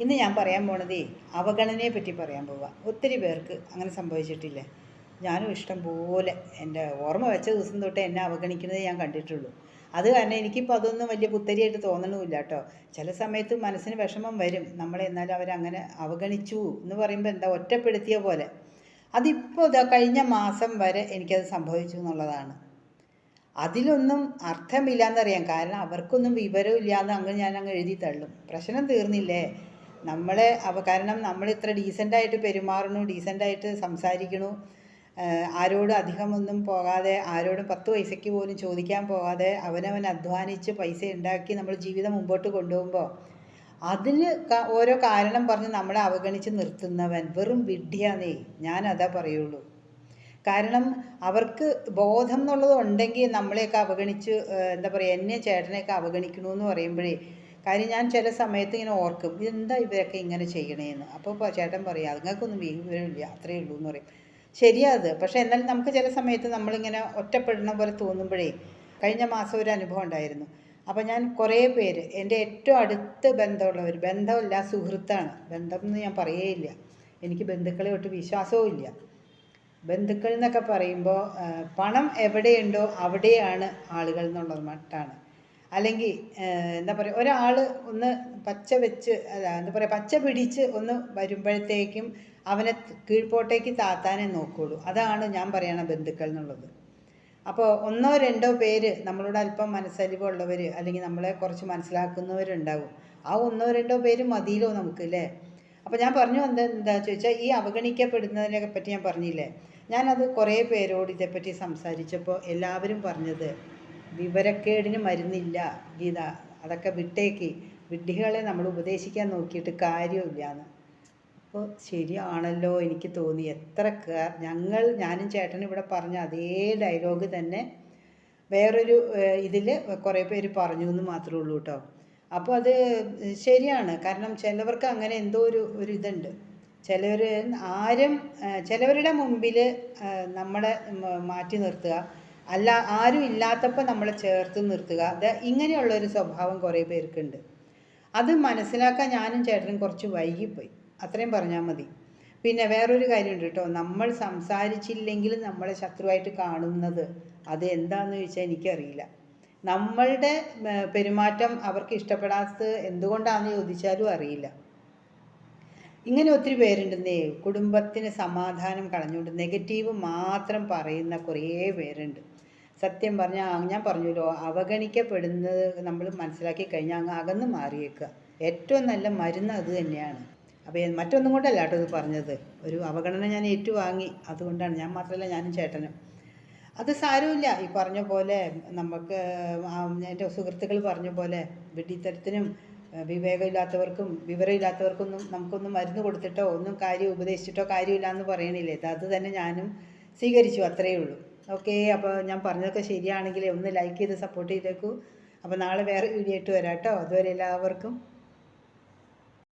ഇന്ന് ഞാൻ പറയാൻ പോണതേ അവഗണനയെ പറ്റി പറയാൻ പോവുക ഒത്തിരി പേർക്ക് അങ്ങനെ സംഭവിച്ചിട്ടില്ലേ. ഞാനും ഇഷ്ടം പോലെ എന്റെ ഓർമ്മ വെച്ച ദിവസം തൊട്ട് എന്നെ അവഗണിക്കുന്നത് ഞാൻ കണ്ടിട്ടുള്ളൂ. അത് കാരണം എനിക്കിപ്പോൾ അതൊന്നും വലിയ പുത്തരിയായിട്ട് തോന്നണമില്ല കേട്ടോ. ചില സമയത്ത് മനസ്സിന് വിഷമം വരും. നമ്മളെ എന്നാലും അവരങ്ങനെ അവഗണിച്ചു എന്ന് പറയുമ്പോൾ എന്താ ഒറ്റപ്പെടുത്തിയ പോലെ. അതിപ്പോൾ ഇതാ കഴിഞ്ഞ മാസം വരെ എനിക്കത് സംഭവിച്ചു എന്നുള്ളതാണ്. അതിലൊന്നും അർത്ഥമില്ല എന്നറിയാം കാരണം അവർക്കൊന്നും വിവരമില്ലാന്ന് അങ്ങ് ഞാൻ അങ്ങ് എഴുതി തള്ളും. പ്രശ്നം തീർന്നില്ലേ? നമ്മളെ അവ കാരണം നമ്മൾ ഇത്ര ഡീസന്റായിട്ട് പെരുമാറണു ഡീസന്റായിട്ട് സംസാരിക്കണു ആരോടും ആരോടും അധികമൊന്നും പോകാതെ ആരോടും പത്ത് പൈസയ്ക്ക് പോലും ചോദിക്കാൻ പോകാതെ അവനവൻ അധ്വാനിച്ച് പൈസ ഉണ്ടാക്കി നമ്മൾ ജീവിതം മുമ്പോട്ട് കൊണ്ടുപോകുമ്പോൾ അതിന് ഓരോ കാരണം പറഞ്ഞ് നമ്മളെ അവഗണിച്ച് നിർത്തുന്നവൻ വെറും വിഡ്ഢിയാന്നേ ഞാൻ അതാ പറയുള്ളൂ. കാരണം അവർക്ക് ബോധം എന്നുള്ളത് ഉണ്ടെങ്കിൽ നമ്മളെയൊക്കെ അവഗണിച്ച് എന്താ പറയുക എന്നെ ചേട്ടനെയൊക്കെ അവഗണിക്കണമെന്ന് പറയുമ്പോഴേ കാര്യം ഞാൻ ചില സമയത്ത് ഇങ്ങനെ ഓർക്കും ഇതെന്താ ഇവരൊക്കെ ഇങ്ങനെ ചെയ്യണേന്ന്? അപ്പോൾ ചേട്ടൻ പറയും അതുങ്ങൾക്കൊന്നും വിവരമില്ല അത്രയേ ഉള്ളൂ എന്ന് പറയും. ശരിയാ അത്. പക്ഷേ എന്നാലും നമുക്ക് ചില സമയത്ത് നമ്മളിങ്ങനെ ഒറ്റപ്പെടുന്ന പോലെ തോന്നുമ്പോഴേ കഴിഞ്ഞ മാസം ഒരു അനുഭവം ഉണ്ടായിരുന്നു. അപ്പോൾ ഞാൻ കുറേ പേര് എന്റെ ഏറ്റവും അടുത്ത് ബന്ധമുള്ളവർ ബന്ധമില്ല സുഹൃത്താണ്. ബന്ധം എന്ന് ഞാൻ പറയേയില്ല. എനിക്ക് ബന്ധുക്കളെ ഒട്ട് വിശ്വാസവും ഇല്ല. ബന്ധുക്കൾ എന്നൊക്കെ പറയുമ്പോൾ പണം എവിടെയുണ്ടോ അവിടെയാണ് ആളുകൾ എന്നുള്ളത് മട്ടാണ്. അല്ലെങ്കിൽ എന്താ പറയുക ഒരാൾ ഒന്ന് പച്ച വെച്ച് അല്ല എന്താ പറയുക പച്ച പിടിച്ച് ഒന്ന് വരുമ്പോഴത്തേക്കും അവനെ കീഴ്പോട്ടേക്ക് താത്താനെ നോക്കുകയുള്ളൂ അതാണ് ഞാൻ പറയണ ബന്ധുക്കൾ എന്നുള്ളത്. അപ്പോൾ ഒന്നോ രണ്ടോ പേര് നമ്മളോട് അല്പം മനസ്സലിവുള്ളവർ അല്ലെങ്കിൽ നമ്മളെ കുറച്ച് മനസ്സിലാക്കുന്നവരുണ്ടാവും. ആ ഒന്നോ രണ്ടോ പേര് മതിയിലോ നമുക്ക് അല്ലേ? അപ്പോൾ ഞാൻ പറഞ്ഞു എന്താ എന്താ ചോദിച്ചാൽ ഈ അവഗണിക്കപ്പെടുന്നതിനെ പറ്റി ഞാൻ പറഞ്ഞില്ലേ? ഞാനത് കുറേ പേരോട് ഇതേപ്പറ്റി സംസാരിച്ചപ്പോൾ എല്ലാവരും പറഞ്ഞത് വിവരക്കേടിന് മരുന്നില്ല. ഗീത അതൊക്കെ വിട്ടേക്ക്. വിഡ്ഢികളെ നമ്മൾ ഉപദേശിക്കാൻ നോക്കിയിട്ട് കാര്യമില്ലാന്ന് അപ്പോൾ ശരിയാണല്ലോ എനിക്ക് തോന്നി. എത്ര ഞങ്ങൾ ഞാനും ചേട്ടനും ഇവിടെ പറഞ്ഞ അതേ ഡയലോഗ് തന്നെ വേറൊരു ഇതിൽ കുറേ പേര് പറഞ്ഞു എന്ന് മാത്രമേ ഉള്ളൂ കേട്ടോ. അപ്പോൾ അത് ശരിയാണ്. കാരണം ചിലവർക്ക് അങ്ങനെ എന്തോ ഒരു ഒരു ഇതുണ്ട്. ചിലർ ആരും ചിലവരുടെ മുമ്പിൽ നമ്മളെ മാറ്റി നിർത്തുക. അല്ല ആരും ഇല്ലാത്തപ്പോൾ നമ്മളെ ചേർത്ത് നിർത്തുക. അത് ഇങ്ങനെയുള്ള ഒരു സ്വഭാവം കുറേ പേർക്കുണ്ട്. അത് മനസ്സിലാക്കാൻ ഞാനും ചേട്ടനും കുറച്ച് വൈകിപ്പോയി. അത്രയും പറഞ്ഞാൽ മതി. പിന്നെ വേറൊരു കാര്യമുണ്ട് കേട്ടോ. നമ്മൾ സംസാരിച്ചില്ലെങ്കിൽ നമ്മളെ ശത്രുവായിട്ട് കാണുന്നത് അത് എന്താണെന്ന് ചോദിച്ചാൽ എനിക്കറിയില്ല. നമ്മളുടെ പെരുമാറ്റം അവർക്ക് ഇഷ്ടപ്പെടാത്തത് എന്തുകൊണ്ടാണെന്ന് ചോദിച്ചാലും അറിയില്ല. ഇങ്ങനെ ഒത്തിരി പേരുണ്ടെന്നേ കുടുംബത്തിന് സമാധാനം കളഞ്ഞുകൊണ്ട് നെഗറ്റീവ് മാത്രം പറയുന്ന കുറേ പേരുണ്ട്. സത്യം പറഞ്ഞാൽ ഞാൻ പറഞ്ഞല്ലോ അവഗണിക്കപ്പെടുന്നത് നമ്മൾ മനസ്സിലാക്കി കഴിഞ്ഞാൽ അങ്ങ് അകന്ന് മാറിയേക്കുക. ഏറ്റവും നല്ല മരുന്ന് അത് തന്നെയാണ്. അപ്പോൾ മറ്റൊന്നും കൊണ്ടല്ല കേട്ടോ ഇത് പറഞ്ഞത്. ഒരു അവഗണന ഞാൻ ഏറ്റുവാങ്ങി. അതുകൊണ്ടാണ് ഞാൻ മാത്രമല്ല ഞാനും ചേട്ടനും. അത് സാരമില്ല. ഈ പറഞ്ഞ പോലെ നമുക്ക് എന്റെ സുഹൃത്തുക്കൾ പറഞ്ഞ പോലെ വിഡ്ഢിത്തരത്തിനും ഏഹ് വിവേകമില്ലാത്തവർക്കും വിവരമില്ലാത്തവർക്കൊന്നും നമുക്കൊന്നും മരുന്ന് കൊടുത്തിട്ടോ ഒന്നും കാര്യം ഉപദേശിച്ചിട്ടോ കാര്യമില്ല എന്ന് പറയണില്ലേ അത് തന്നെ ഞാനും സ്വീകരിച്ചു അത്രയേ ഉള്ളൂ. ഓക്കെ അപ്പോൾ ഞാൻ പറഞ്ഞതൊക്കെ ശരിയാണെങ്കിൽ ഒന്ന് ലൈക്ക് ചെയ്ത് സപ്പോർട്ട് ചെയ്തേക്കൂ. അപ്പോൾ നാളെ വേറെ വീഡിയോ ആയിട്ട് വരാം കേട്ടോ. അതുവരെ എല്ലാവർക്കും